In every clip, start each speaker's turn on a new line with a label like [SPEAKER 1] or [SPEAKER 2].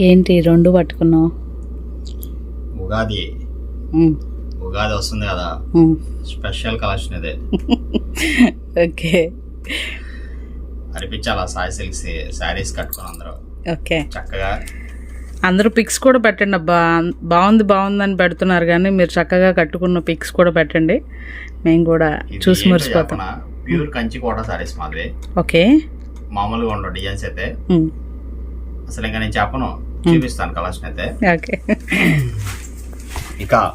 [SPEAKER 1] ఏంటి రెండు పట్టుకున్నావు?
[SPEAKER 2] ఉగాది. ఉగాది వస్తుంది కదా. స్పెషల్ కలెక్షన్ ఇదే.
[SPEAKER 1] ఓకే.
[SPEAKER 2] అనిపించాలి సాయి సిల్క్స్ శారీస్ కట్టుకుని అందరూ.
[SPEAKER 1] ఓకే.
[SPEAKER 2] చక్కగా.
[SPEAKER 1] అందరూ పిక్స్ కూడా పెట్టండి అబ్బా. బాగుంది బాగుందని పెడుతున్నారు కానీ మీరు చక్కగా కట్టుకున్న పిక్స్ కూడా పెట్టండి. మేము కూడా చూసి
[SPEAKER 2] చెప్పనా? ప్యూర్ కంచి కోట సారీస్ మాది
[SPEAKER 1] ఓకే.
[SPEAKER 2] మామూలుగా ఉండవు డిజైన్స్ అయితే. అసలు ఇంకా నేను చెప్పను. చూపిస్తాను కలెక్షన్ అయితే.
[SPEAKER 1] ఓకే.
[SPEAKER 2] ఇక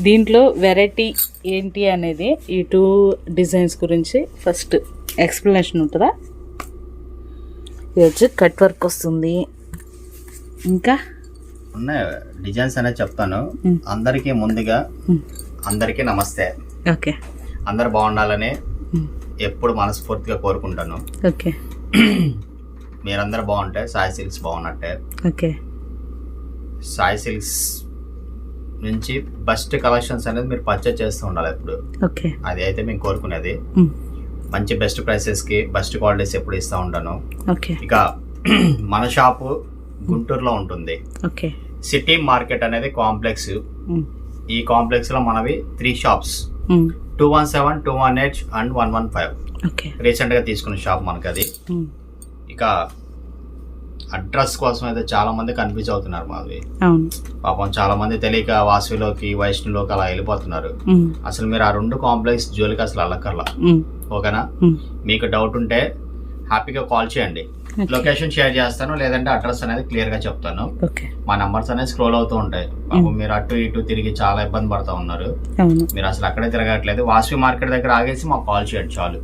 [SPEAKER 1] దీంట్లో వెరైటీ ఏంటి అనేది ఈ టూ డిజైన్స్ గురించి ఫస్ట్ ఎక్స్ప్లెనేషన్ ఉంటుందా? ఇది వచ్చి కట్ వర్క్ వస్తుంది. ఇంకా?
[SPEAKER 2] ఉన్నాయి. డిజైన్స్ అనేది చెప్తాను. అందరికీ ముందుగా. అందరికీ నమస్తే.
[SPEAKER 1] ఓకే.
[SPEAKER 2] అందరు బాగుండాలని. ఎప్పుడు మనస్ఫూర్తిగా కోరుకుంటాను.
[SPEAKER 1] ఓకే.
[SPEAKER 2] మీరందరూ బాగుంటే సాయి సిల్క్స్ బాగున్నట్టే.
[SPEAKER 1] ఓకే.
[SPEAKER 2] సాయి సిల్క్స్ నుంచి బెస్ట్ కలెక్షన్స్ అనేది మీరు పర్చేజ్ చేస్తూ ఉండాలి ఎప్పుడు.
[SPEAKER 1] ఓకే.
[SPEAKER 2] అది అయితే మేము కోరుకునేది. మంచి బెస్ట్ ప్రైసెస్కి బెస్ట్ క్వాలిటీస్ ఎప్పుడు ఇస్తూ ఉంటాను
[SPEAKER 1] ఓకే.
[SPEAKER 2] ఇక మన షాపు గుంటూరులో ఉంటుంది.
[SPEAKER 1] ఓకే.
[SPEAKER 2] సిటీ మార్కెట్ అనేది కాంప్లెక్స్. ఈ కాంప్లెక్స్లో మనవి three shops. Two one seven two one eight and one one five. రీసెంట్గా తీసుకున్న షాప్ మనకి అది. ఇక అడ్రస్ కోసం అయితే చాలా మంది కన్ఫ్యూజ్ అవుతున్నారు మాది
[SPEAKER 1] అవును
[SPEAKER 2] పాపం చాలా మంది తెలియక వాసులోకి వైష్ణులోకి అలా వెళ్ళిపోతున్నారు. అసలు మీరు ఆ రెండు కాంప్లెక్స్ జోలికి అసలు అల్లక్కర్లా
[SPEAKER 1] మ్.
[SPEAKER 2] ఓకేనా. మీకు డౌట్ ఉంటే హ్యాపీగా కాల్ చేయండి. లొకేషన్ షేర్ చేస్తాను లేదంటే అడ్రస్ అనేది క్లియర్గా చెప్తాను. మా నంబర్స్ అనేది స్క్రోల్ అవుతూ ఉంటాయి. పాపం మీరు అటు ఇటు తిరిగి చాలా ఇబ్బంది పడతా ఉన్నారు. మీరు అసలు అక్కడే తిరగట్లేదు. వాసవి మార్కెట్ దగ్గర ఆగేసి మాకు కాల్ చేయండి చాలు.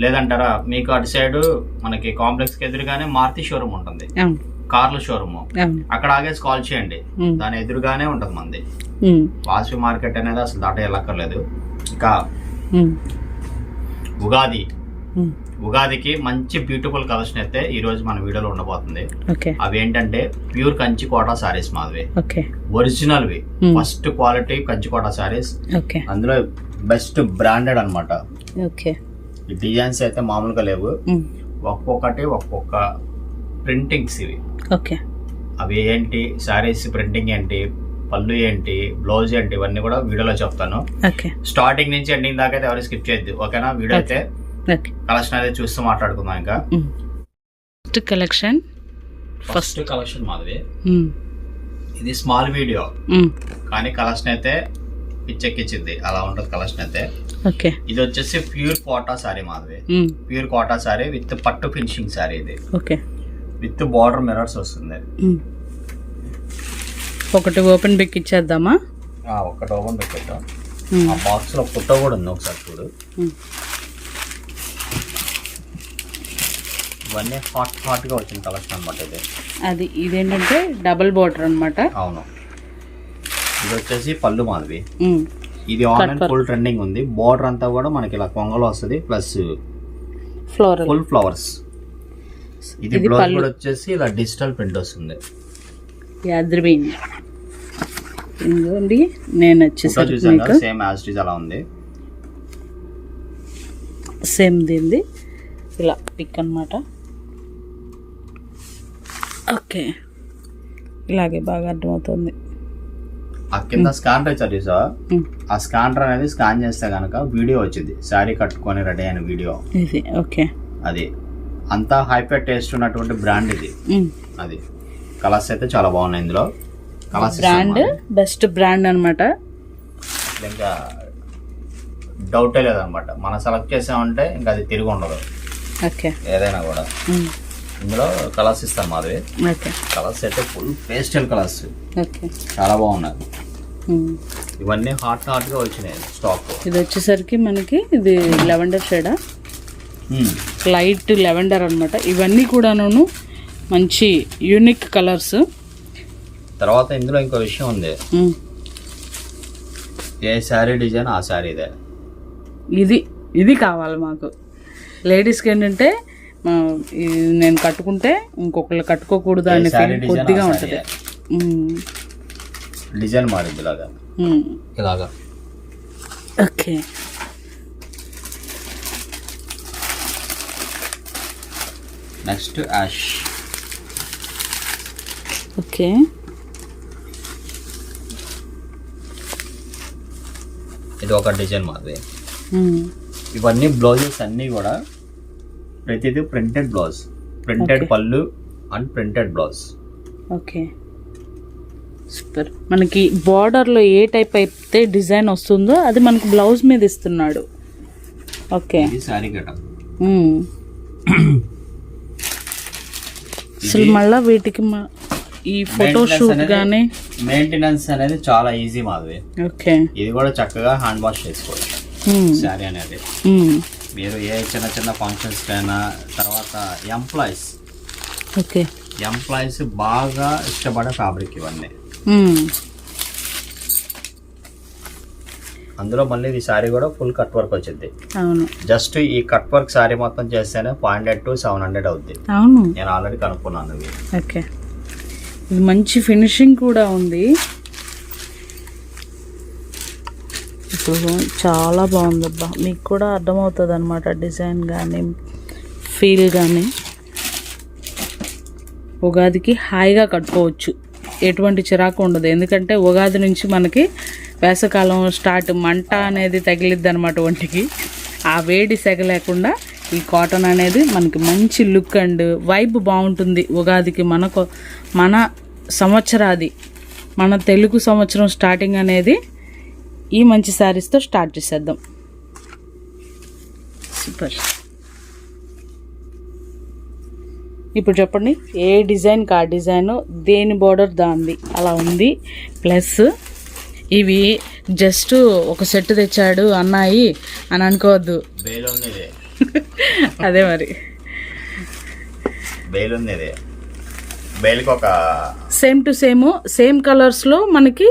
[SPEAKER 2] లేదంటారా మీకు అటు సైడ్ మనకి కాంప్లెక్స్కి ఎదురుగానే మారుతి షోరూమ్ ఉంటుంది. కార్ల షోరూమ్ అక్కడ ఆగేసి కాల్ చేయండి.
[SPEAKER 1] మ్.
[SPEAKER 2] దాని ఎదురుగానే ఉంటుంది మంది.
[SPEAKER 1] మ్.
[SPEAKER 2] వాసవి మార్కెట్ అనేది అసలు దాట వెళ్ళక్కర్లేదు ఇక. ఉగాది. ఉగాదికి మంచి బ్యూటిఫుల్ కలెక్షన్ అయితే ఈ రోజు మన వీడియోలో ఉండబోతుంది.
[SPEAKER 1] ఓకే.
[SPEAKER 2] అవి ఏంటంటే ప్యూర్ కంచి కోటా సారీస్ మాదివి
[SPEAKER 1] ఓకే.
[SPEAKER 2] ఒరిజినల్వి.
[SPEAKER 1] మ్.
[SPEAKER 2] First quality Kanchi Kota saris.
[SPEAKER 1] Okay.
[SPEAKER 2] అందులో బెస్ట్ బ్రాండెడ్ అన్నమాట.
[SPEAKER 1] ఓకే.
[SPEAKER 2] ఈ డిజైన్స్ అయితే మామూలుగా లేవు.
[SPEAKER 1] మ్.
[SPEAKER 2] ఒక్కొక్కటి ఒక్కొక్క ప్రింటింగ్స్ ఇవి.
[SPEAKER 1] ఓకే.
[SPEAKER 2] అవి ఏంటి శారీస్ ప్రింటింగ్ ఏంటి పళ్ళు ఏంటి బ్లౌజ్ ఏంటి ఇవన్నీ కూడా వీడియోలో చెప్తాను.
[SPEAKER 1] ఓకే.
[SPEAKER 2] స్టార్టింగ్ నుంచి ఎండింగ్ దాకా అయితే ఎవరు స్కిప్ చేయొద్దు. ఓకేనా? వీడియో అయితే కలెక్షన్ అయితే చూస్తూ మాట్లాడుకుందాం ఇంకా.
[SPEAKER 1] ఫస్ట్ కలెక్షన్
[SPEAKER 2] ఫస్ట్ కలెక్షన్ మాది
[SPEAKER 1] మ్.
[SPEAKER 2] ఇది స్మాల్ వీడియో
[SPEAKER 1] మ్.
[SPEAKER 2] కానీ కలెక్షన్ అయితే పిచ్చెక్కిచ్చింది అలా ఉంటుంది కలెక్షన్ అయితే.
[SPEAKER 1] ఓకే
[SPEAKER 2] ఇది వచ్చేసి ప్యూర్ కోటా సారీ మాది
[SPEAKER 1] మ్.
[SPEAKER 2] ప్యూర్ కోటా సారీ విత్ పట్టు ఫినిషింగ్ సారీ ఇది.
[SPEAKER 1] ఓకే
[SPEAKER 2] విత్ బార్డర్ మిరర్స్ వస్తుంది.
[SPEAKER 1] మ్. ఒకటి ఓపెన్ బిక్ ఇచ్చేద్దామా?
[SPEAKER 2] ఆ, ఒక్కటి ఓపెన్ పెట్టేద్దాం
[SPEAKER 1] మ్.
[SPEAKER 2] ఆ బాక్స్లో పుట్ట కూడా ఉంది ఒకసారి చూడు
[SPEAKER 1] మ్.
[SPEAKER 2] ఇవన్నీ హాట్ హాట్గా వచ్చిన కలెక్షన్ అనమాట ఇది
[SPEAKER 1] అది ఇదేంటంటే డబుల్ బార్డర్ అనమాట
[SPEAKER 2] అవును. ఇది వచ్చేసి పళ్ళు మాదివి ఇది ఆన్లైన్. ఫుల్ ట్రెండింగ్ ఉంది. బార్డర్ అంతా కూడా మనకి ఇలా కొంగలో వస్తుంది ప్లస్
[SPEAKER 1] ఫ్లోరల్
[SPEAKER 2] ఫుల్ ఫ్లవర్స్ ఇది బ్లౌజ్. కూడా వచ్చేసి ఇలా డిజిటల్ ప్రింట్ వస్తుంది.
[SPEAKER 1] యాద్రిబీన్ నేను వచ్చేసరికి
[SPEAKER 2] సేమ్ యాజ్ అలా ఉంది.
[SPEAKER 1] సేమ్ దీనిది ఇలా పిక్ అన్నమాట. ఓకే. ఇలాగే బాగా అర్థమవుతుంది.
[SPEAKER 2] ఆ కింద స్కానర్ ఇచ్చారు చూసావా. ఆ స్కానర్ అనేది స్కాన్ చేస్తే కనుక వీడియో వచ్చింది. శారీ కట్టుకొని రెడీ అయిన వీడియో.
[SPEAKER 1] ఇది ఓకే.
[SPEAKER 2] అది. అంతా హైపర్ టేస్ట్ ఉన్నటువంటి బ్రాండ్ ఇది. అది. కలర్స్ అయితే చాలా బాగున్నాయి ఇందులో. కలర్స్
[SPEAKER 1] బ్రాండ్ బెస్ట్ బ్రాండ్ అనమాట
[SPEAKER 2] ఇంకా డౌటే లేదనమాట. మనం సెలెక్ట్ చేసామంటే ఇంకా అది తిరిగి ఉండదు.
[SPEAKER 1] ఓకే.
[SPEAKER 2] ఏదైనా కూడా. ఇందులో కలర్స్ ఇస్తాం మాది
[SPEAKER 1] ఓకే.
[SPEAKER 2] కలర్స్ అయితే ఫుల్ పేస్టల్ కలర్స్.
[SPEAKER 1] ఓకే.
[SPEAKER 2] చాలా బాగున్నాయి. ఇవన్నీ హాట్ హాట్గా వచ్చినాయి స్టాక్.
[SPEAKER 1] ఇది వచ్చేసరికి మనకి ఇది లెవెండర్ షేడా. లైట్ లెవెండర్ అన్నమాట. ఇవన్నీ కూడాను మంచి యూనిక్ కలర్స్.
[SPEAKER 2] తర్వాత ఇందులో ఇంకో విషయం ఉంది. ఏ శారీ డిజైన్ ఆ శారీ ఇదే
[SPEAKER 1] ఇది కావాలి మాకు. లేడీస్కి ఏంటంటే నేను కట్టుకుంటే ఇంకొకళ్ళు కట్టుకోకూడదు అనే ఫీలింగ్ కొద్దిగా ఉంటుంది.
[SPEAKER 2] డిజైన్ మారింది ఇలాగా? ఇలాగా.
[SPEAKER 1] ఓకే.
[SPEAKER 2] Next ash.
[SPEAKER 1] ఓకే.
[SPEAKER 2] ఇది ఒక డిజైన్ మాది. ఇవన్నీ బ్లౌజెస్ అన్నీ కూడా ప్రతిదీ ప్రింటెడ్ బ్లౌజ్. ప్రింటెడ్. పళ్ళు and printed blouse.
[SPEAKER 1] Okay. Super. మనకి బార్డర్లో ఏ టైప్ అయితే డిజైన్ వస్తుందో అది మనకి బ్లౌజ్ మీద ఇస్తున్నాడు. ఓకే. మ్మ్. అసలు మళ్ళా వీటికి మ- ఈ ఫోటో షూట్ కానీ
[SPEAKER 2] మెయింటెనెన్స్ అనేది చాలా ఈజీ మాది.
[SPEAKER 1] ఓకే.
[SPEAKER 2] ఇది కూడా చక్కగా హ్యాండ్ వాష్ చేసుకోవచ్చు. శారీ అనేది. మీరు ఏ చిన్న చిన్న ఫంక్షన్స్ కైనా తర్వాత ఎంప్లాయీస్
[SPEAKER 1] ఓకే.
[SPEAKER 2] ఎంప్లాయీస్ బాగా ఇష్టపడే ఫ్యాబ్రిక్ ఇవన్నీ. అందులో మళ్ళీ ఈ శారీ కూడా ఫుల్ కట్ వర్క్ వచ్చింది
[SPEAKER 1] అవును.
[SPEAKER 2] జస్ట్ ఈ కట్ వర్క్ శారీ మొత్తం చేస్తేనే five hundred to seven hundred అవుద్ది.
[SPEAKER 1] అవును.
[SPEAKER 2] నేను ఆల్రెడీ కనుక్కున్నాను
[SPEAKER 1] ఓకే. ఇది మంచి ఫినిషింగ్ కూడా ఉంది. ఇప్పుడు చాలా బాగుందబ్బా. మీకు కూడా అర్థమవుతుంది అనమాట డిజైన్ కానీ ఫీల్ కానీ ఉగాదికి హాయిగా కట్టుకోవచ్చు. ఎటువంటి చిరాకు ఉండదు. ఎందుకంటే ఉగాది నుంచి మనకి వేసవకాలం స్టార్ట్ మంట అనేది తగిలిద్ది అనమాట ఒంటికి. ఆ వేడి సెగ లేకుండా ఈ కాటన్ అనేది మనకి మంచి లుక్ అండ్ వైబ్ బాగుంటుంది ఉగాదికి మనకు మన సంవత్సరాది మన తెలుగు సంవత్సరం స్టార్టింగ్ అనేది ఈ మంచి శారీస్తో స్టార్ట్ చేసేద్దాం. సూపర్ ఇప్పుడు చెప్పండి ఏ డిజైన్కి ఆ డిజైన్ దేని బార్డర్ దాంది? అలా ఉంది. ప్లస్ ఇవి జస్ట్ ఒక సెట్ తెచ్చాడు అన్నాయి అని అనుకోవద్దు. అదే మరి. సేమ్ టు సేమ్ సేమ్ కలర్స్లో మనకి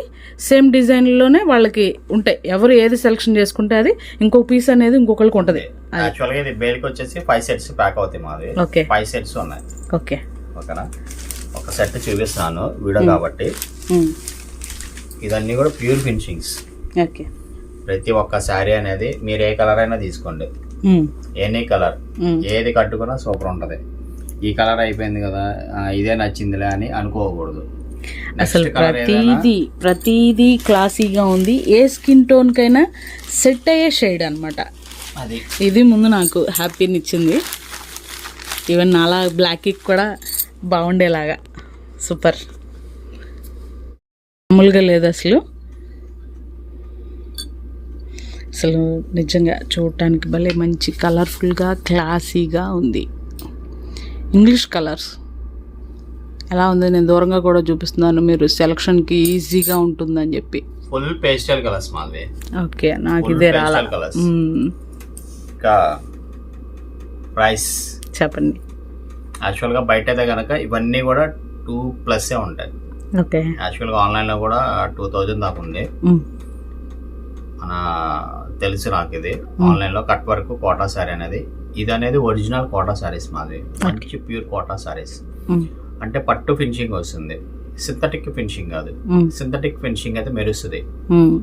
[SPEAKER 1] సేమ్ డిజైన్లోనే వాళ్ళకి ఉంటాయి. ఎవరు ఏది సెలెక్షన్ చేసుకుంటే అది ఇంకొక పీస్ అనేది ఇంకొకరికి ఉంటుంది.
[SPEAKER 2] యాక్చువల్గా ఇది బేల్కి వచ్చేసి ఫైవ్ సెట్స్ ప్యాక్ అవుతాయి మాది.
[SPEAKER 1] ఓకే.
[SPEAKER 2] ఫైవ్ సెట్స్ ఉన్నాయి.
[SPEAKER 1] ఓకే.
[SPEAKER 2] ఓకేనా? ఒక సెట్ చూపిస్తున్నాను వీడియో కాబట్టి. ఇదన్నీ కూడా ప్యూర్ ఫినిషింగ్స్
[SPEAKER 1] ఓకే.
[SPEAKER 2] ప్రతి ఒక్క శారీ అనేది మీరు ఏ కలర్ అయినా తీసుకోండి. ఎనీ కలర్ ఏది కట్టుకున్నా సూపర్ ఉంటది. ఈ కలర్ అయిపోయింది కదా ఇదే నచ్చిందిలే అని అనుకోకూడదు.
[SPEAKER 1] అసలు ప్రతిదీ ప్రతిదీ క్లాసీగా ఉంది. ఏ స్కిన్ టోన్కైనా సెట్ అయ్యే షేడ్ అనమాట
[SPEAKER 2] అది.
[SPEAKER 1] ఇది ముందు నాకు హ్యాపీని ఇచ్చింది. ఈవెన్ నాలా బ్లాక్కి కూడా బాగుండేలాగా. సూపర్. మామూలుగా లేదు అసలు. అసలు నిజంగా చూడటానికి భలే మంచి కలర్ఫుల్గా క్లాసీగా ఉంది. ఇంగ్లీష్ కలర్స్ ఎలా ఉంది? నేను దూరంగా కూడా చూపిస్తున్నాను. మీరు సెలక్షన్కి ఈజీగా ఉంటుందని చెప్పి.
[SPEAKER 2] ఫుల్ పేస్టల్ కలర్స్ మాది.
[SPEAKER 1] ఓకే నాకు ఇదే రాలా.
[SPEAKER 2] ఇంకా ప్రైస్
[SPEAKER 1] చెప్పండి.
[SPEAKER 2] యాక్చువల్గా బయట అయితే కనుక ఇవన్నీ కూడా టూ ప్లస్ ఉంటాయి.
[SPEAKER 1] ఓకే.
[SPEAKER 2] యాక్చువల్గా ఆన్లైన్లో కూడా టూ థౌజండ్ దాకా ఉంది. మన తెలుసు నాకు ఇది. ఆన్లైన్లో కట్ వర్క్ కోటా శారీ అనేది. ఇది అనేది ఒరిజినల్ కోటా శారీస్ మాది. మంచి ప్యూర్ కోటా శారీస్
[SPEAKER 1] మ్మ్.
[SPEAKER 2] అంటే పట్టు ఫినిషింగ్ వస్తుంది. సింథటిక్ ఫినిషింగ్ కాదు. సింథటిక్ ఫినిషింగ్ అయితే మెరుస్తుంది.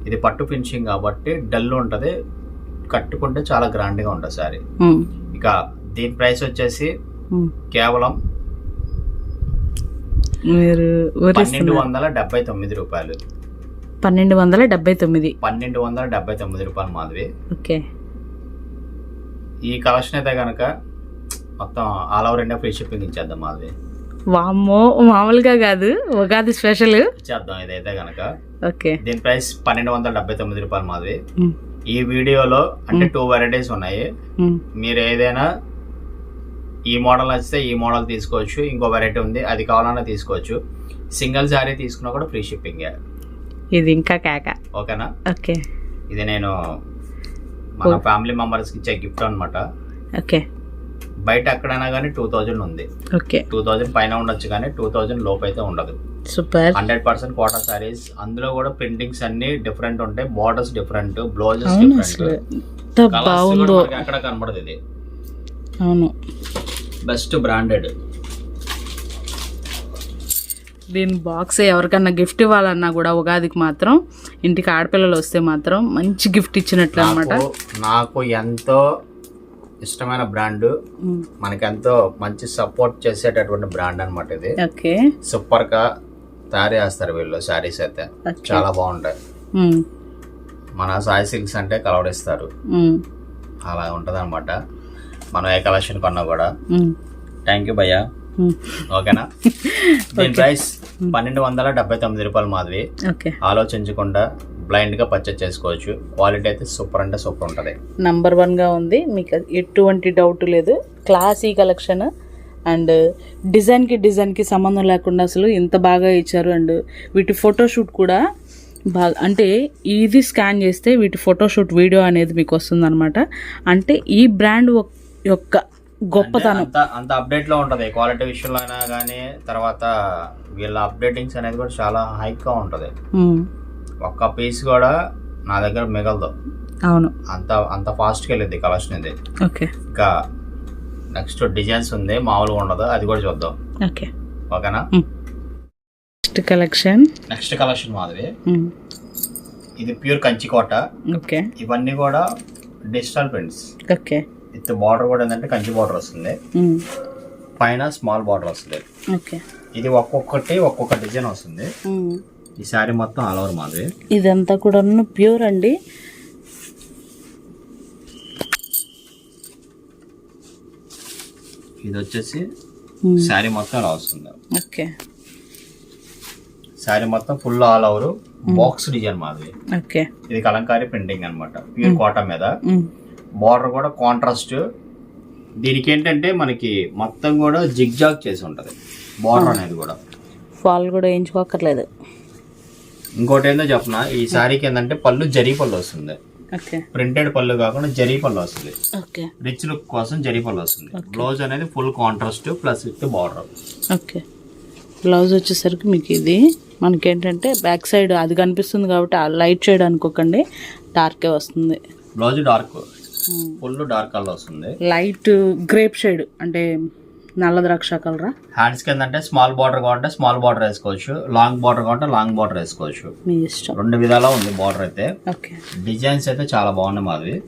[SPEAKER 2] ఇది పట్టు ఫినిషింగ్ కాబట్టి డల్ ఉంటుంది. కట్టుకుంటే చాలా గ్రాండ్గా ఉంటుంది శారీ
[SPEAKER 1] మ్మ్.
[SPEAKER 2] ఇక దీని ప్రైస్ వచ్చేసి. కేవలం
[SPEAKER 1] మీరు
[SPEAKER 2] పన్నెండు వందల డెబ్బై తొమ్మిది రూపాయలు.
[SPEAKER 1] పన్నెండు వందల డెబ్బై తొమ్మిది.
[SPEAKER 2] పన్నెండు వందల డెబ్బై తొమ్మిది రూపాయలు మాదిరి
[SPEAKER 1] ఓకే.
[SPEAKER 2] ఈ కలెక్షన్ అయితే కనుక మొత్తం all over India free shipping ఇచ్చేద్దాం మాది
[SPEAKER 1] వామ్మో మామూలుగా కాదు ఉగాది స్పెషల్
[SPEAKER 2] ఇచ్చేద్దాం ఇదైతే కనుక
[SPEAKER 1] ఓకే.
[SPEAKER 2] దీని ప్రైస్ పన్నెండు వందల డెబ్బై తొమ్మిది రూపాయలు మాది. ఈ వీడియోలో అంటే టూ వెరైటీస్ ఉన్నాయి. మీరు ఏదైనా ఈ మోడల్ నచ్చితే ఈ మోడల్ తీసుకోవచ్చు ఇంకో వెరైటీ ఉంది అది కావాలన్నా తీసుకోవచ్చు. సింగిల్ శారీ తీసుకున్నా కూడా ఫ్రీ షిప్పింగ్
[SPEAKER 1] ఇది ఇంకా కేక.
[SPEAKER 2] ఓకేనా?
[SPEAKER 1] ఓకే.
[SPEAKER 2] ఇది నేను మన ఫ్యామిలీ మెంబర్స్కి ఇచ్చే గిఫ్ట్ అనమాట
[SPEAKER 1] ఓకే.
[SPEAKER 2] బయట ఎక్కడైనా కానీ టూ థౌజండ్ ఉంది.
[SPEAKER 1] ఓకే.
[SPEAKER 2] టూ థౌజండ్ పైన ఉండొచ్చు కానీ టూ థౌజండ్ లోపు అయితే ఉండదు.
[SPEAKER 1] Super.
[SPEAKER 2] Hundred percent Kota saris అందులో కూడా ప్రింటింగ్స్ అన్ని డిఫరెంట్ ఉంటాయి. బార్డర్స్ డిఫరెంట్ బ్లౌజెస్ డిఫరెంట్
[SPEAKER 1] బాగుందో.
[SPEAKER 2] ఎక్కడ కనబడదు ఇది.
[SPEAKER 1] అవును.
[SPEAKER 2] బెస్ట్ బ్రాండెడ్
[SPEAKER 1] దీని బాక్స్ ఎవరికన్నా గిఫ్ట్ ఇవ్వాలన్నా కూడా ఉగాదికి మాత్రం ఇంటికి ఆడపిల్లలు వస్తే మాత్రం మంచి గిఫ్ట్ ఇచ్చినట్లు అనమాట
[SPEAKER 2] నాకు ఎంతో ఇష్టమైన బ్రాండ్ మనకి ఎంతో మంచి సపోర్ట్ చేసేటటువంటి బ్రాండ్ అన్నమాట ఇది. సూపర్గా తయారు చేస్తారు వీళ్ళు శారీస్ అయితే. చాలా బాగుంటాయి. మన సాయి సిల్క్స్ అంటే కలవడిస్తారు. అలా ఉంటుంది అనమాట మనం ఏ కలెక్షన్ కొన్నా కూడా. థ్యాంక్ యూ భయ్యా. ఓకేనా? దీని ప్రైస్ పన్నెండు వందల డెబ్బై తొమ్మిది రూపాయలు మాదిరి
[SPEAKER 1] ఓకే.
[SPEAKER 2] ఆలోచించకుండా బ్లైండ్గా పర్చేస్ చేసుకోవచ్చు. క్వాలిటీ అయితే సూపర్ అంటే సూపర్ ఉంటది.
[SPEAKER 1] నంబర్ వన్గా ఉంది. మీకు ఎటువంటి డౌట్ లేదు. క్లాసీ కలెక్షన్ అండ్ డిజైన్కి డిజైన్కి సంబంధం లేకుండా అసలు ఇంత బాగా ఇచ్చారు. అండ్ వీటి ఫోటోషూట్ కూడా బాగా అంటే ఇది స్కాన్ చేస్తే వీటి ఫోటోషూట్ వీడియో అనేది మీకు వస్తుందన్నమాట. అంటే ఈ బ్రాండ్ యొక్క గొప్పతనం.
[SPEAKER 2] అంత అప్డేట్లో ఉంటది. క్వాలిటీ విషయంలో అయినా కానీ తర్వాత వీళ్ళ అప్డేటింగ్స్ అనేది కూడా చాలా హైక్గా ఉంటది. ఒక్క పీస్ కూడా నా దగ్గర మిగలదు.
[SPEAKER 1] అవును.
[SPEAKER 2] అంత అంత ఫాస్ట్గా వెళ్ళింది కలెక్షన్ ఇది.
[SPEAKER 1] ఓకే.
[SPEAKER 2] ఇంకా నెక్స్ట్ డిజైన్స్ ఉంది మామూలుగా ఉండదు అది కూడా చూద్దాం.
[SPEAKER 1] ఓకే.
[SPEAKER 2] ఓకేనా?
[SPEAKER 1] Next collection.
[SPEAKER 2] నెక్స్ట్ కలెక్షన్ మాదిరి. ఇది ప్యూర్ కంచికోట.
[SPEAKER 1] ఓకే.
[SPEAKER 2] ఇవన్నీ కూడా digital prints.
[SPEAKER 1] Okay.
[SPEAKER 2] With border కూడా ఏంటంటే కంచి బార్డర్ వస్తుంది. పైన స్మాల్ బార్డర్ వస్తుంది.
[SPEAKER 1] ఓకే.
[SPEAKER 2] ఇది ఒక్కొక్కటి ఒక్కొక్క డిజైన్ వస్తుంది. ఈ శారీ మొత్తం ఆల్ ఓవర్ మాది
[SPEAKER 1] ఇదంతా కూడా ప్యూర్ అండి.
[SPEAKER 2] ఇది వచ్చేసి శారీ మొత్తం అలా వస్తుంది.
[SPEAKER 1] ఓకే.
[SPEAKER 2] శారీ మొత్తం full all over box design మాది
[SPEAKER 1] ఓకే.
[SPEAKER 2] ఇది కలంకారీ ప్రింటింగ్ అన్నమాట. ప్యూర్ కోట మీద. బార్డర్ కూడా కాంట్రాస్ట్. దీనికి ఏంటంటే మనకి మొత్తం కూడా జిగ్జాగ్ చేసి ఉంటది. బార్డర్ అనేది కూడా.
[SPEAKER 1] ఫాల్ కూడా వేయించుకోకర్లేదు
[SPEAKER 2] ఇంకోటి ఏందో చెప్పన? ఈ శారీకి ఏంటంటే పళ్ళు జరీ పళ్ళు వస్తుంది.
[SPEAKER 1] ఓకే.
[SPEAKER 2] ప్రింటెడ్ పళ్ళు కాకుండా జరీ పళ్ళు వస్తుంది.
[SPEAKER 1] ఓకే.
[SPEAKER 2] రిచ్ లుక్ కోసం జరీ పళ్ళు వస్తుంది. బ్లౌజ్ అనేది full contrast plus with border.
[SPEAKER 1] Okay. Blouse వచ్చేసరికి మీకు ఇది. మనకేంటంటే బ్యాక్ సైడ్ అది కనిపిస్తుంది కాబట్టి ఆ లైట్ షేడ్ అనుకోకండి డార్కే వస్తుంది.
[SPEAKER 2] Blouse dark full dark colour వస్తుంది.
[SPEAKER 1] లైట్ గ్రేప్ షేడ్ అంటే నల్ల ద్రాక్ష కలరా?
[SPEAKER 2] హ్యాండ్స్కి ఏంటంటే స్మాల్ బార్డర్ కావాలంటే స్మాల్ బార్డర్ వేసుకోవచ్చు. లాంగ్ బార్డర్ కావాలంటే లాంగ్ బార్డర్ వేసుకోవచ్చు.
[SPEAKER 1] మీ ఇష్టం.
[SPEAKER 2] రెండు విధాలా ఉంది బార్డర్ అయితే.
[SPEAKER 1] ఓకే.
[SPEAKER 2] డిజైన్స్ అయితే చాలా బాగున్నాయి మాది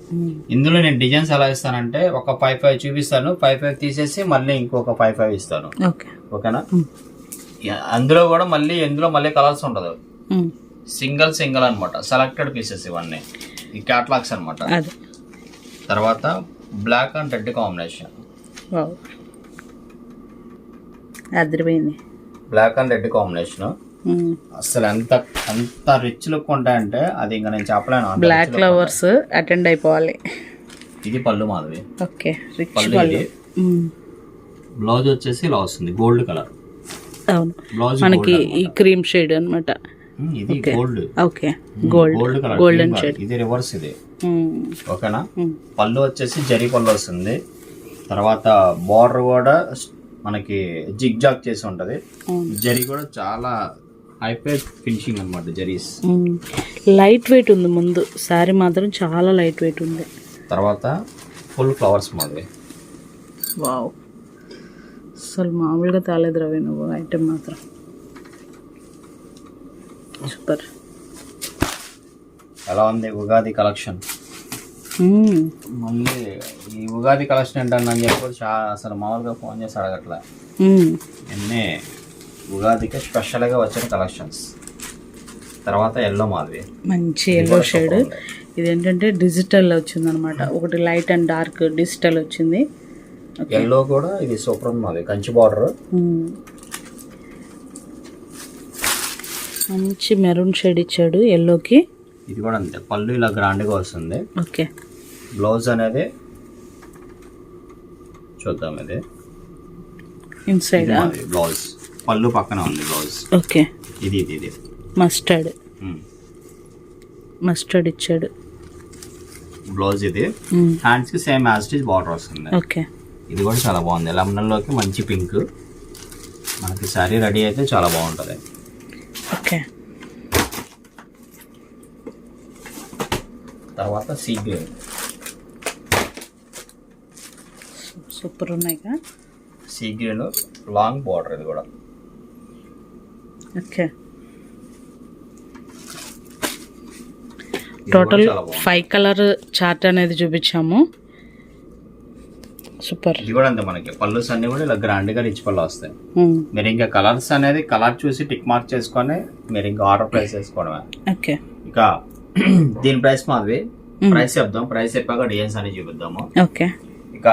[SPEAKER 2] ఇందులో నేను డిజైన్స్ ఎలా ఇస్తానంటే ఒక ఫైవ్ ఫైవ్ చూపిస్తాను. ఫైవ్ ఫైవ్ తీసేసి మళ్ళీ ఇంకొక ఫైవ్ ఫైవ్ ఇస్తాను.
[SPEAKER 1] ఓకే.
[SPEAKER 2] ఓకేనా? అందులో కూడా మళ్ళీ ఎందులో మళ్ళీ కలర్స్ ఉండదు. సింగిల్ సింగిల్ అన్నమాట. సెలెక్టెడ్ పీసెస్ ఇవన్నీ. ఈ క్యాట్లాగ్స్
[SPEAKER 1] అదే.
[SPEAKER 2] తర్వాత బ్లాక్ అండ్ రెడ్ కాంబినేషన్
[SPEAKER 1] అదిరిపోయింది.
[SPEAKER 2] బ్లాక్ అండ్ రెడ్ కాంబినేషన్ అసలు ఎంత ఎంత రిచ్ లుక్ ఉంటాయంటే అది ఇంకా నేను చెప్పలేను. అంత
[SPEAKER 1] బ్లాక్ ఫ్లవర్స్ అటెండ్ అయిపోవాలి.
[SPEAKER 2] ఇది పళ్ళు మాధవి.
[SPEAKER 1] ఓకే రిచ్
[SPEAKER 2] పళ్ళు బ్లౌజ్ వచ్చేసి ఇలా వస్తుంది గోల్డ్ కలర్
[SPEAKER 1] అవును.
[SPEAKER 2] బ్లౌజ్
[SPEAKER 1] మనకి ఈ క్రీమ్ షేడ్ అన్నమాట.
[SPEAKER 2] ఇది gold
[SPEAKER 1] okay gold
[SPEAKER 2] gold colour
[SPEAKER 1] golden shade
[SPEAKER 2] ఇది రివర్స్ ఇది. ఓకేనా పళ్ళు వచ్చేసి జరీ పళ్ళు వస్తుంది. తర్వాత బార్డర్ కూడా మనకి జిగ్ జాగ్ చేసి ఉంటది. జరీ కూడా చాలా హైపే ఫినిషింగ్ అన్నమాట జరీస్.
[SPEAKER 1] లైట్ వెయిట్ ఉంది ముందు. శారీ మాత్రం చాలా లైట్ వెయిట్ ఉంది.
[SPEAKER 2] తర్వాత ఫుల్ ఫ్లవర్స్ మాది
[SPEAKER 1] వావ్. అసలు మామూలుగా తాలేదు రవి నువ్వు ఐటెం మాత్రం. సూపర్.
[SPEAKER 2] ఎలా ఉంది ఉగాది కలెక్షన్? మళ్ళీ ఈ ఉగాది కలెక్షన్ ఏంటని అని చెప్పి చాలా అసలు మామూలుగా ఫోన్ చేసి అడగట్లే. ఎన్నే ఉగాదికి స్పెషల్గా వచ్చిన కలెక్షన్స్ తర్వాత ఎల్లో మాది
[SPEAKER 1] మంచి ఎల్లో షేడ్ ఇదేంటంటే డిజిటల్ వచ్చిందనమాట. ఒకటి లైట్ అండ్ డార్క్ డిజిటల్ వచ్చింది.
[SPEAKER 2] ఎల్లో కూడా ఇది సూపర్ మాది కంచి బార్డర్
[SPEAKER 1] ఉమ్. మంచి మెరూన్ షేడ్ ఇచ్చాడు ఎల్లోకి
[SPEAKER 2] ఇది కూడా అంతే. పళ్ళు ఇలా గ్రాండ్గా వస్తుంది.
[SPEAKER 1] ఓకే.
[SPEAKER 2] బ్లౌజ్ అనేది చూద్దాం ఇది.
[SPEAKER 1] Inside
[SPEAKER 2] blouse. పళ్ళు పక్కన ఉంది బ్లౌజ్.
[SPEAKER 1] ఓకే.
[SPEAKER 2] ఇది ఇది ఇది.
[SPEAKER 1] మస్టర్డ్. మస్టర్డ్ ఇచ్చాడు.
[SPEAKER 2] బ్లౌజ్ ఇది. హ్యాండ్స్కి సేమ్ యాజ్ బార్డర్ వస్తుంది.
[SPEAKER 1] ఓకే.
[SPEAKER 2] ఇది కూడా చాలా బాగుంది. లెమన్లోకి మంచి పింక్. మనకి శారీ రెడీ అయితే చాలా బాగుంటుంది.
[SPEAKER 1] ఓకే.
[SPEAKER 2] తర్వాత సీ గ్రీన్
[SPEAKER 1] సూపర్ ఉన్నాయిగా.
[SPEAKER 2] సీ గ్రీన్ లాంగ్ బార్డర్ ఇది కూడా.
[SPEAKER 1] Okay. Total. Five colour chart అనేది చూపించాము. సూపర్.
[SPEAKER 2] ఇది కూడా అంతే మనకి. పళ్ళుస్ అన్ని కూడా ఇలా గ్రాండ్గా రిచ్ పళ్ళు వస్తాయి. మీరు ఇంకా కలర్స్ అనేది కలర్ చూసి టిక్ మార్క్ చేసుకొని మీరు ఇంకా ఆర్డర్ ప్రైస్ చేసుకోవడమే.
[SPEAKER 1] ఓకే.
[SPEAKER 2] ఇక దీని ప్రైస్ మాది. ప్రైస్ చెప్దాం. ప్రైస్ చెప్పాక డిజైన్స్ అని చూపిద్దాము.
[SPEAKER 1] ఓకే.
[SPEAKER 2] ఇక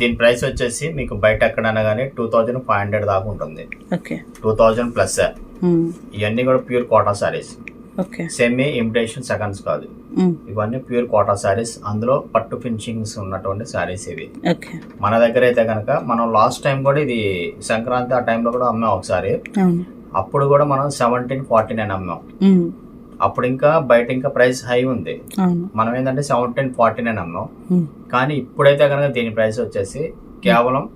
[SPEAKER 2] దీని ప్రైస్ వచ్చేసి మీకు బయట ఎక్కడైనా కానీ టూ థౌజండ్ ఫైవ్ హండ్రెడ్ దాకా ఉంటుంది.
[SPEAKER 1] ఓకే.
[SPEAKER 2] Two thousand plus. ఇవన్నీ కూడా pure Kota saris
[SPEAKER 1] okay.
[SPEAKER 2] Semi imitation seconds కాదు. ఇవన్నీ ప్యూర్ కోటా సారీస్ అందులో పట్టు ఫినిషింగ్స్ ఉన్నటువంటి సారీస్ ఇవి.
[SPEAKER 1] ఓకే.
[SPEAKER 2] మన దగ్గర అయితే కనుక మనం లాస్ట్ టైం కూడా ఇది సంక్రాంతి ఆ టైంలో కూడా అమ్మాం ఒకసారి. అప్పుడు కూడా మనం సెవెంటీన్ ఫార్టీ నైన్ అమ్మాం.
[SPEAKER 1] మ్మ్.
[SPEAKER 2] అప్పుడు ఇంకా బయట ఇంకా ప్రైస్ హై ఉంది. మనం ఏంటంటే సెవెంటీన్ ఫార్టీ నైన్ అమ్మాం.
[SPEAKER 1] మ్మ్.
[SPEAKER 2] కానీ ఇప్పుడైతే కనుక దీని ప్రైస్ వచ్చేసి కేవలం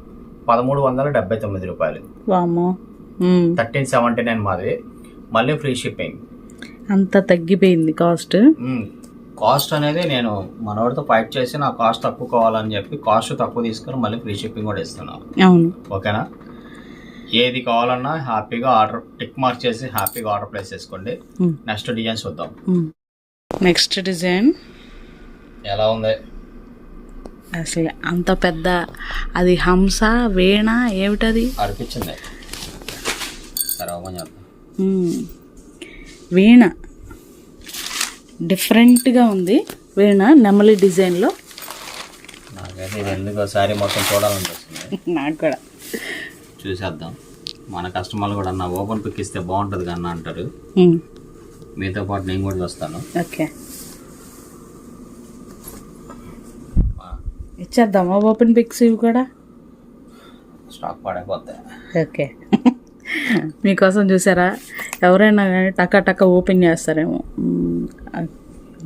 [SPEAKER 2] పదమూడు వందల డెబ్బై తొమ్మిది రూపాయలు. థర్టీన్ సెవెంటీ నైన్ మాది. మళ్ళీ ఫ్రీ షిప్పింగ్.
[SPEAKER 1] అంత తగ్గిపోయింది కాస్ట్.
[SPEAKER 2] కాస్ట్ అనేది నేను మనోడితో ఫైట్ చేసి నా కాస్ట్ తక్కువ కావాలని చెప్పి కాస్ట్ తక్కువ తీసుకొని మళ్ళీ ఫ్రీ షిప్పింగ్ కూడా ఇస్తున్నాను ఓకేనా? ఏది కావాలన్నా హ్యాపీగా ఆర్డర్ టిక్ మార్క్ చేసి హ్యాపీగా ఆర్డర్ ప్లేస్ చేసుకోండి. నెక్స్ట్ డిజైన్ చూద్దాం.
[SPEAKER 1] Next design.
[SPEAKER 2] ఎలా ఉంది?
[SPEAKER 1] అసలు అంత పెద్ద అది హంస వీణ ఏమిటది?
[SPEAKER 2] అనిపించింది.
[SPEAKER 1] వీణ. డిఫరెంట్గా ఉంది. వీణ నెమలి డిజైన్లో.
[SPEAKER 2] నాకైతే ఇది ఎందుకు శారీ మొత్తం చూడాలనిపిస్తుంది?
[SPEAKER 1] నాకు కూడా.
[SPEAKER 2] చూసేద్దాం. మన కస్టమర్లు కూడా అన్న ఓపెన్ పిక్ ఇస్తే బాగుంటుంది కన్నా అంటారు. మీతో పాటు నేను కూడా చూస్తాను
[SPEAKER 1] ఓకే. ఇచ్చేద్దామా ఓపెన్ పిక్స్ ఇవి కూడా?
[SPEAKER 2] స్టాక్ పడైపోతాయి
[SPEAKER 1] ఓకే. మీకోసం చూసారా? ఎవరైనా కానీ టక్క టక్క ఓపెన్ చేస్తారేమో.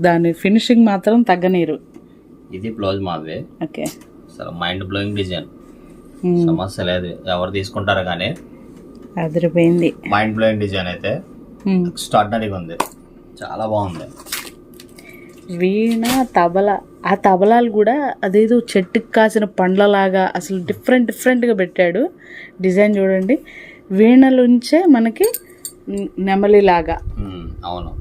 [SPEAKER 1] దాని ఫినిషింగ్ మాత్రం తగ్గనీరు.
[SPEAKER 2] ఇది బ్లౌజ్ మాది
[SPEAKER 1] ఓకే.
[SPEAKER 2] అసలు మైండ్ బ్లోయింగ్ డిజైన్. సమస్య లేదు. ఎవరు తీసుకుంటారు కానీ.
[SPEAKER 1] అదిరిపోయింది.
[SPEAKER 2] మైండ్ బ్లోయింగ్ డిజైన్ అయితే. ఎక్స్ట్రాడినరీగా ఉంది. చాలా బాగుంది.
[SPEAKER 1] వీణ తబల ఆ తబలాలు కూడా అదేదో చెట్టుకి కాసిన పండ్లలాగా అసలు డిఫరెంట్ డిఫరెంట్గా పెట్టాడు. డిజైన్ చూడండి. వీణలుంచే మనకి నెమలిలాగా.
[SPEAKER 2] అవును.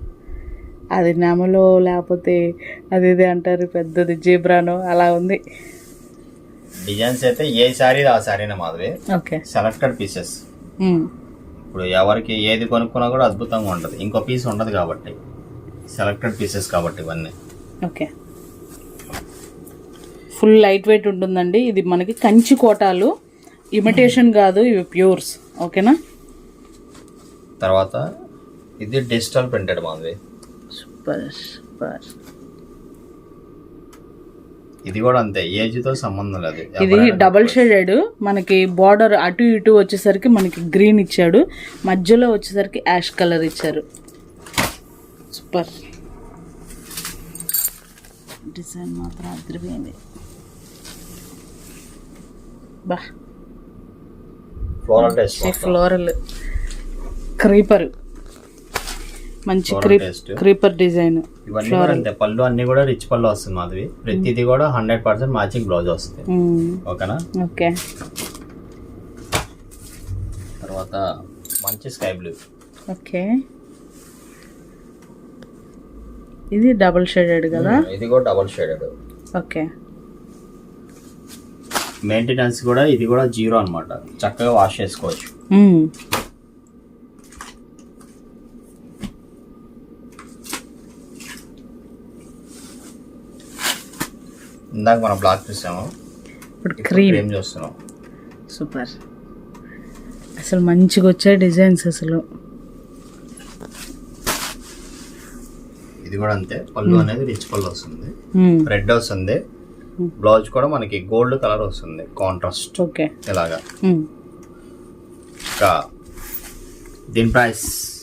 [SPEAKER 1] అది నెమలో లేకపోతే అది ఇది అంటారు పెద్దది జీబ్రానో అలా ఉంది.
[SPEAKER 2] డిజైన్స్ అయితే ఏ శారీ ఆ శారీనే మాధవి.
[SPEAKER 1] ఓకే.
[SPEAKER 2] Selected pieces. ఇప్పుడు ఎవరికి ఏది కొనుక్కున్నా కూడా అద్భుతంగా ఉంటుంది. ఇంకో పీస్ ఉండదు కాబట్టి. సెలెక్టెడ్ పీసెస్ కాబట్టి ఇవన్నీ.
[SPEAKER 1] ఓకే. ఫుల్ లైట్ వెయిట్ ఉంటుందండి. ఇది మనకి కంచి కోటాలు. ఇమిటేషన్ కాదు ఇవి ప్యూర్స్ ఓకేనా?
[SPEAKER 2] తర్వాత ఇది డిజిటల్ ప్రింటెడ్ మాది
[SPEAKER 1] సూపర్ సూపర్
[SPEAKER 2] ఇది కూడా అంతే ఏజ్తో సంబంధం లేదు.
[SPEAKER 1] ఇది డబల్ షేడెడ్ మనకి బార్డర్ అటు ఇటు వచ్చేసరికి మనకి గ్రీన్ ఇచ్చాడు మధ్యలో వచ్చేసరికి యాష్ కలర్ ఇచ్చారు. సూపర్ డిజైన్ మాత్రం అదిరిపోయింది. బా.
[SPEAKER 2] ఫ్లోరల్
[SPEAKER 1] క్రీపర్ మంచి. Creeper design.
[SPEAKER 2] ఇవన్నీ కూడా అంతే. పళ్ళు అన్ని కూడా రిచ్ పళ్ళు వస్తుంది మాధవి. ప్రతిది కూడా హండ్రెడ్ పర్సెంట్ మ్యాచింగ్ బ్లౌజ్ వస్తుంది ఓకేనా?
[SPEAKER 1] ఓకే.
[SPEAKER 2] తర్వాత మంచి స్కై బ్లూ.
[SPEAKER 1] ఓకే. ఇది డబుల్ షేడెడ్ కదా?
[SPEAKER 2] ఇది కూడా డబల్ షేడెడ్
[SPEAKER 1] ఓకే.
[SPEAKER 2] మెయింటెనెన్స్ కూడా ఇది కూడా జీరో అన్నమాట. చక్కగా వాష్ చేసుకోవచ్చు. ఇందాక మనం బ్లాక్ చూసాము.
[SPEAKER 1] ఇప్పుడు క్రీమ్.
[SPEAKER 2] క్రీమ్ చూస్తున్నాం.
[SPEAKER 1] సూపర్. అసలు మంచిగా వచ్చాయి డిజైన్స్ అసలు.
[SPEAKER 2] ఇది కూడా అంతే. పళ్ళు అనేది రిచ్ పళ్ళు వస్తుంది. రెడ్ వస్తుంది. బ్లౌజ్ కూడా మనకి గోల్డ్ కలర్ వస్తుంది. కాంట్రాస్ట్.
[SPEAKER 1] ఓకే.
[SPEAKER 2] ఇలాగా. ఇంకా దీని ప్రైస్.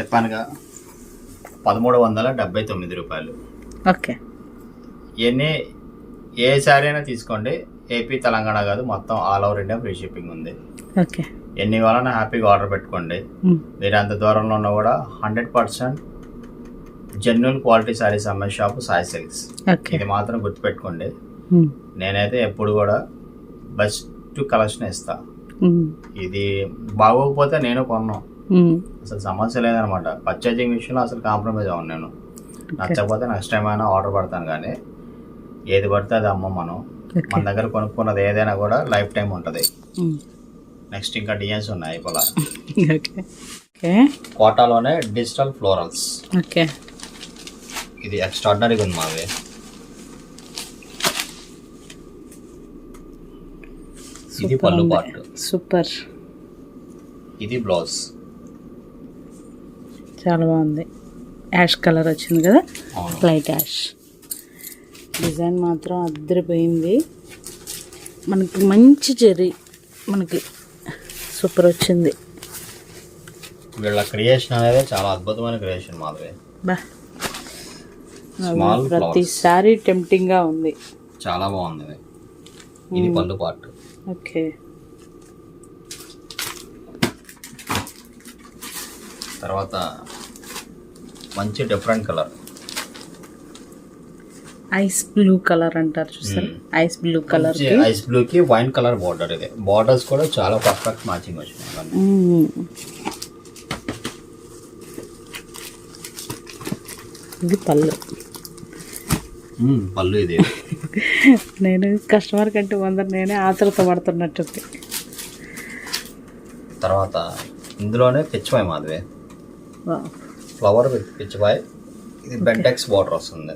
[SPEAKER 2] చెప్పానుగా పదమూడు వందల డెబ్బై తొమ్మిది రూపాయలు.
[SPEAKER 1] ఓకే.
[SPEAKER 2] ఇవన్నీ ఏ శారీ అయినా తీసుకోండి. ఏపీ తెలంగాణ కాదు మొత్తం all over India free shipping ఉంది.
[SPEAKER 1] ఓకే.
[SPEAKER 2] ఎన్ని కావాలన్నా హ్యాపీగా ఆర్డర్ పెట్టుకోండి. మీరు అంత దూరంలో ఉన్నా కూడా hundred percent genuine quality saris అమ్మే షాప్ సాయి సిల్క్స్. ఇది మాత్రం గుర్తుపెట్టుకోండి. నేనైతే ఎప్పుడు కూడా బెస్ట్ కలెక్షన్ ఇస్తా. ఇది బాగోకపోతే నేను కొన్నాను. అసలు సమస్య లేదనమాట. పర్చేజింగ్ విషయంలో అసలు కాంప్రమైజ్ అవ్వను నేను. నచ్చకపోతే నెక్స్ట్ టైం అయినా ఆర్డర్ పెడతాను కానీ. ఏది పడితే అది అమ్మ మనం. మన దగ్గర కొనుక్కున్నది ఏదైనా కూడా లైఫ్ టైం ఉంటుంది. నెక్స్ట్ ఇంకా డిజైన్స్ ఉన్నాయి
[SPEAKER 1] ఓకే.
[SPEAKER 2] కోటాలోనే డిజిటల్ ఫ్లోరల్స్.
[SPEAKER 1] ఓకే.
[SPEAKER 2] ఇది ఎక్స్ట్రాడినరీగా ఉంది మాది ఇది పళ్ళు. Part
[SPEAKER 1] super.
[SPEAKER 2] ఇది బ్లౌజ్.
[SPEAKER 1] చాలా బాగుంది. యాష్ కలర్ వచ్చింది కదా? Light ash. డిజైన్ మాత్రం అద్దరిపోయింది. మనకి మంచి జెర్రీ మనకి సూపర్ వచ్చింది.
[SPEAKER 2] వీళ్ళ క్రియేషన్ అనేది చాలా అద్భుతమైన క్రియేషన్ మాధవి
[SPEAKER 1] బా. ప్రతిసారి టెంప్టింగ్గా ఉంది.
[SPEAKER 2] చాలా బాగుంది. ఇది. పళ్ళు పార్ట్.
[SPEAKER 1] ఓకే.
[SPEAKER 2] తర్వాత మంచి different colour.
[SPEAKER 1] Ice blue colour అంటారు చూసారు? Ice blue colour
[SPEAKER 2] ice blue కి వైన్ కలర్ బార్డర్ ఇది. బార్డర్స్ కూడా చాలా పర్ఫెక్ట్ మ్యాచింగ్ వచ్చినాయి ఇవన్నీ.
[SPEAKER 1] ఇది పళ్ళు.
[SPEAKER 2] మ్మ్, పళ్ళు ఇది.
[SPEAKER 1] నేను కస్టమర్ కంటే వంద నేనే ఆతరత పడుతున్నట్టుంది
[SPEAKER 2] తర్వాత ఇందులోనే పిచ్చిపాయ్ మాధవి. ఫ్లవర్ విత్ పిచ్చిపాయ్ ఇది బెంటెక్స్ బార్డర్ వస్తుంది.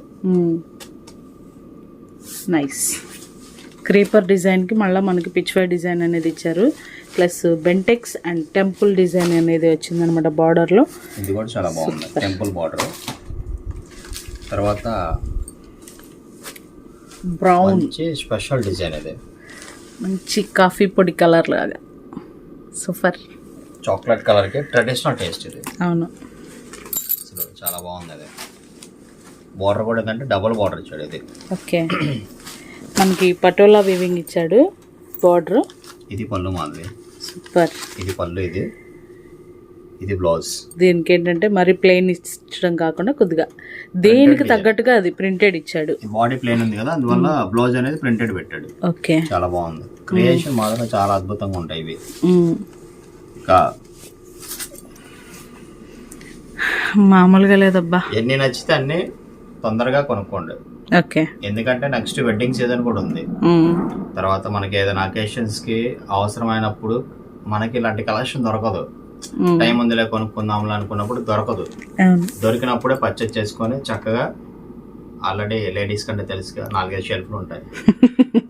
[SPEAKER 1] నైస్ క్రీపర్ డిజైన్కి మళ్ళీ మనకి పిచ్వై డిజైన్ అనేది ఇచ్చారు. Plus Bentex and temple design అనేది వచ్చిందనమాట బార్డర్లో
[SPEAKER 2] ఇది కూడా చాలా బాగుంది. టెంపుల్ బార్డర్ తర్వాత
[SPEAKER 1] బ్రౌన్
[SPEAKER 2] స్పెషల్ డిజైన్ ఇది.
[SPEAKER 1] మంచి కాఫీ పొడి కలర్ లాగా. సూపర్
[SPEAKER 2] చాక్లెట్ కలర్కి ట్రెడిషనల్ టేస్ట్ ఇది.
[SPEAKER 1] అవును.
[SPEAKER 2] చాలా బాగుంది అది. బార్డర్ కూడా ఏంటంటే డబుల్ బార్డర్ ఇచ్చాడు ఇది.
[SPEAKER 1] ఓకే. మనకి పటోలా వివింగ్ ఇచ్చాడు. బార్డర్.
[SPEAKER 2] ఇది పళ్ళు మాధవి
[SPEAKER 1] సూపర్.
[SPEAKER 2] ఇది పళ్ళు ఇది. ఇది బ్లౌజ్.
[SPEAKER 1] దీనికి ఏంటంటే మరి ప్లెయిన్ ఇచ్చడం కాకుండా కొద్దిగా. దేనికి తగ్గట్టుగా అది ప్రింటెడ్ ఇచ్చాడు.
[SPEAKER 2] బాడీ ప్లేన్ ఉంది కదా అందువల్ల బ్లౌజ్ అనేది ప్రింటెడ్ పెట్టాడు.
[SPEAKER 1] ఓకే.
[SPEAKER 2] చాలా బాగుంది. క్రియేషన్ మాత్రం చాలా అద్భుతంగా ఉంటాయి ఇవి.
[SPEAKER 1] మ్మ్.
[SPEAKER 2] ఇంకా
[SPEAKER 1] మామూలుగా లేదబ్బా.
[SPEAKER 2] ఎన్ని నచ్చితే అన్ని తొందరగా కొనుక్కోండి.
[SPEAKER 1] ఓకే.
[SPEAKER 2] ఎందుకంటే నెక్స్ట్ వెడ్డింగ్ సీజన్ కూడా ఉంది. తర్వాత మనకి ఏదైనా అకేషన్స్కి అవసరమైనప్పుడు మనకి ఇలాంటి కలెక్షన్ దొరకదు. టైం ఉందిలే కొనుక్కుందాంలే అనుకున్నప్పుడు దొరకదు. దొరికినప్పుడే పర్చేజ్ చేసుకొని చక్కగా ఆల్రెడీ లేడీస్ కంటే తెలుసుగా నాలుగైదు షెల్ఫ్లు ఉంటాయి.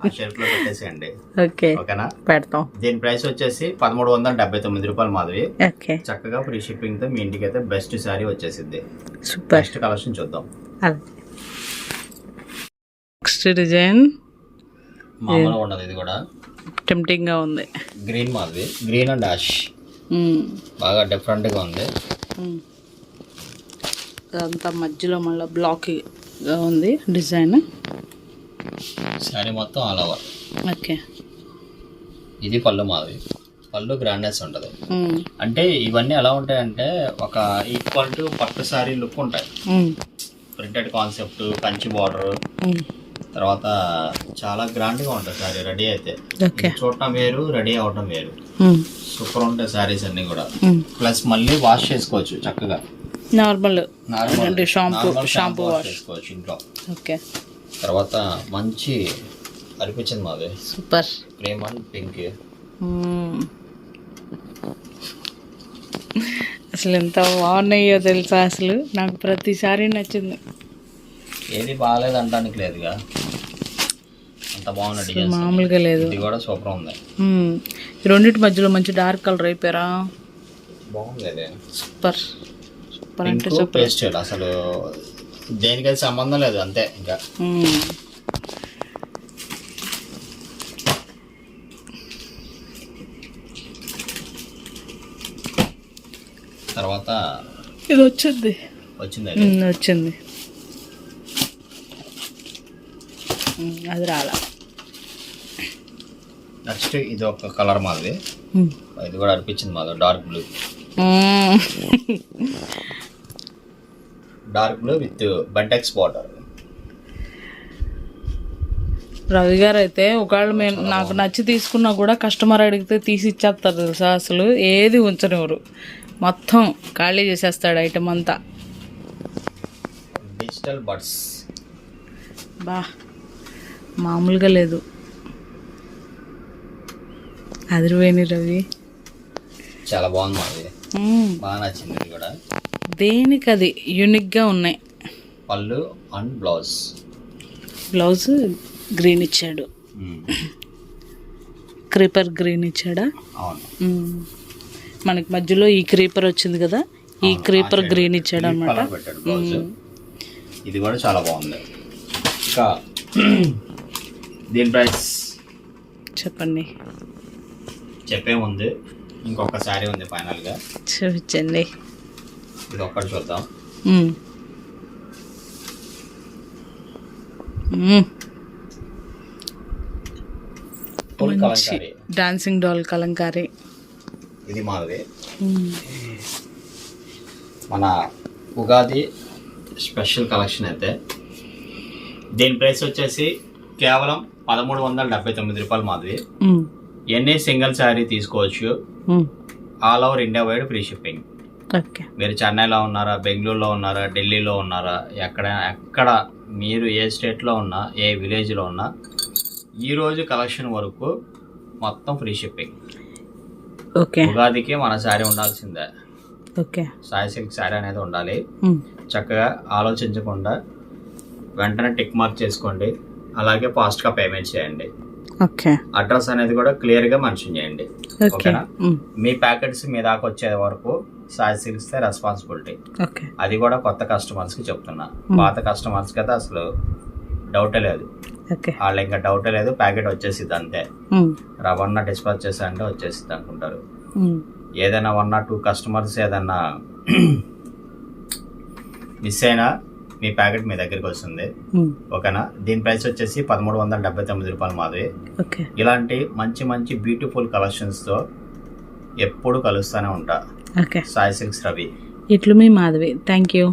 [SPEAKER 2] ఆ షెల్ఫ్లో పెట్టేసేయండి.
[SPEAKER 1] ఓకే.
[SPEAKER 2] ఓకేనా?
[SPEAKER 1] పెడతాం.
[SPEAKER 2] దీని ప్రైస్ వచ్చేసి పదమూడు వందల డెబ్బై తొమ్మిది రూపాయలు మాధవి.
[SPEAKER 1] ఓకే.
[SPEAKER 2] చక్కగా ఫ్రీ షిప్పింగ్తో మీ ఇంటికి అయితే బెస్ట్ శారీ వచ్చేసింది.
[SPEAKER 1] సూపర్.
[SPEAKER 2] నెక్స్ట్ కలెక్షన్ చూద్దాం.
[SPEAKER 1] నెక్స్ట్ డిజైన్
[SPEAKER 2] మామూలుగా ఉండదు ఇది కూడా.
[SPEAKER 1] టెంప్టింగ్గా ఉంది.
[SPEAKER 2] Green Madhavi. Green and
[SPEAKER 1] hmm.
[SPEAKER 2] బాగా డిఫరెంట్గా ఉంది.
[SPEAKER 1] అదంతా మధ్యలో మళ్ళీ బ్లాక్గా ఉంది డిజైన్.
[SPEAKER 2] శారీ మొత్తం ఆల్ ఓవర్.
[SPEAKER 1] ఓకే.
[SPEAKER 2] ఇది పళ్ళు మాధవి పళ్ళు గ్రాండెస్ ఉంటుంది. అంటే ఇవన్నీ ఎలా ఉంటాయంటే ఒక ఈక్వల్ టు పట్టు శారీ లుక్ ఉంటాయి. Printed concept Kanchi border. తర్వాత చాలా గ్రాండ్గా ఉంటుంది శారీ రెడీ అయితే. చూడటం వేరు రెడీ అవటం వేరు. సూపర్ ఉంటాయి శారీస్ అన్ని కూడా. ప్లస్ మళ్ళీ వాష్ చేసుకోవచ్చు చక్కగా.
[SPEAKER 1] నార్మల్. అంటే షాంపూ షాంపూ
[SPEAKER 2] వాష్. చేసుకోవచ్చు ఇంట్లో.
[SPEAKER 1] ఓకే.
[SPEAKER 2] తర్వాత మంచి అనిపించింది మాది.
[SPEAKER 1] సూపర్.
[SPEAKER 2] Cream and pink.
[SPEAKER 1] అసలు ఎంత బాగున్నాయో తెలుసా అసలు? నాకు ప్రతిసారి నచ్చింది.
[SPEAKER 2] ఏది బాగాలేదు అంటానికి లేదుగా. అంత బాగున్న డిజైన్స్.
[SPEAKER 1] మామూలుగా లేదు.
[SPEAKER 2] ఇది కూడా సూపర్ ఉంది.
[SPEAKER 1] ఈ రెండింటి మధ్యలో మంచి డార్క్ కలర్ అయిపోయారా?
[SPEAKER 2] బాగుంది
[SPEAKER 1] సూపర్. సూపర్
[SPEAKER 2] పేస్టల్ అసలు దేనికైతే సంబంధం లేదు అంతే ఇంకా. తర్వాత
[SPEAKER 1] ఇది వచ్చింది.
[SPEAKER 2] వచ్చింది
[SPEAKER 1] వచ్చింది. అది రాలా.
[SPEAKER 2] నెక్స్ట్ ఇది ఒక కలర్ మాది. ఇది కూడా అనిపించింది మాది dark blue. Dark blue with Bentex border
[SPEAKER 1] Ravi garu అయితే ఒకవేళ మేము నాకు నచ్చి తీసుకున్నా కూడా కస్టమర్ అడిగితే తీసి ఇచ్చేస్తారు తెలుసా అసలు? ఏది ఉంచనివ్వరు. మొత్తం ఖాళీ చేసేస్తాడు ఐటమ్ అంతా.
[SPEAKER 2] Digital buds.
[SPEAKER 1] బా మామూలుగా లేదు. అదిరిపోయినాయి రవి.
[SPEAKER 2] చాలా బాగుంది. బాగా నచ్చింది కూడా.
[SPEAKER 1] దేనికి అది యూనిక్గా ఉన్నాయి?
[SPEAKER 2] పళ్ళు అండ్ బ్లౌజ్.
[SPEAKER 1] బ్లౌజ్ గ్రీన్ ఇచ్చాడు. క్రీపర్ గ్రీన్ ఇచ్చాడా. మనకి మధ్యలో ఈ క్రీపర్ వచ్చింది కదా? ఈ క్రీపర్ గ్రీన్ ఇచ్చాడు అనమాట
[SPEAKER 2] ఇది కూడా చాలా బాగుంది. ఇంకా దీని ప్రైస్
[SPEAKER 1] చెప్పండి.
[SPEAKER 2] చెప్పే ముందు ఇంకొక శారీ ఉంది ఫైనల్గా
[SPEAKER 1] చూపించండి.
[SPEAKER 2] ఇది ఒక్కటి చూద్దాం
[SPEAKER 1] డాన్సింగ్ డాల్ కలంకారీ.
[SPEAKER 2] ఇది మాది. మన ఉగాది స్పెషల్ కలెక్షన్ అయితే దీని ప్రైస్ వచ్చేసి కేవలం పదమూడు వందల డెబ్బై తొమ్మిది రూపాయలు మాది. ఎన్ని సింగిల్ శారీ తీసుకోవచ్చు. All over India wide free shipping. మీరు చెన్నైలో ఉన్నారా బెంగళూరులో ఉన్నారా ఢిల్లీలో ఉన్నారా ఎక్కడ ఎక్కడ మీరు ఏ స్టేట్లో ఉన్నా ఏ విలేజ్లో ఉన్నా ఈరోజు కలెక్షన్ వరకు మొత్తం ఫ్రీ షిప్పింగ్.
[SPEAKER 1] ఓకే.
[SPEAKER 2] ఉగాదికి మన శారీ ఉండాల్సిందే.
[SPEAKER 1] ఓకే.
[SPEAKER 2] సాయి సిల్క్ శారీ అనేది ఉండాలి. చక్కగా ఆలోచించకుండా వెంటనే టిక్ మార్క్ చేసుకోండి. అలాగే ఫాస్ట్గా పేమెంట్ చేయండి. అడ్రస్ అనేది కూడా క్లియర్గా మెన్షన్ చేయండి.
[SPEAKER 1] ఓకే.
[SPEAKER 2] ఓకేనా. మీ. ప్యాకెట్స్ మీ దాకా వచ్చే వరకు సిల్క్స్తే రెస్పాన్సిబిలిటీ అది కూడా కొత్త కస్టమర్స్కి చెప్తున్నా. పాత కస్టమర్స్కి అయితే అసలు డౌటే లేదు. వాళ్ళు ఇంకా డౌటే లేదు ప్యాకెట్ వచ్చేసిద్ది అంతే. రవన్న డిస్పాచ్ చేశారంటే వచ్చేసిద్ది అనుకుంటారు.
[SPEAKER 1] మ్మ్.
[SPEAKER 2] ఏదైనా వన్ ఆర్ టూ కస్టమర్స్ ఏదన్నా మిస్ అయినా మీ ప్యాకెట్ మీ దగ్గరికి వస్తుంది. ఓకేనా? దీని ప్రైస్ వచ్చేసి పదమూడు వందల డెబ్బై తొమ్మిది రూపాయలు మాది
[SPEAKER 1] ఓకే.
[SPEAKER 2] ఇలాంటి మంచి మంచి బ్యూటిఫుల్ కలెక్షన్స్తో ఎప్పుడు కలుస్తూనే ఉంటా.
[SPEAKER 1] ఓకే.
[SPEAKER 2] సాయి సిల్క్స్ రవి.
[SPEAKER 1] ఇట్లు మీ మాధవి. Thank you.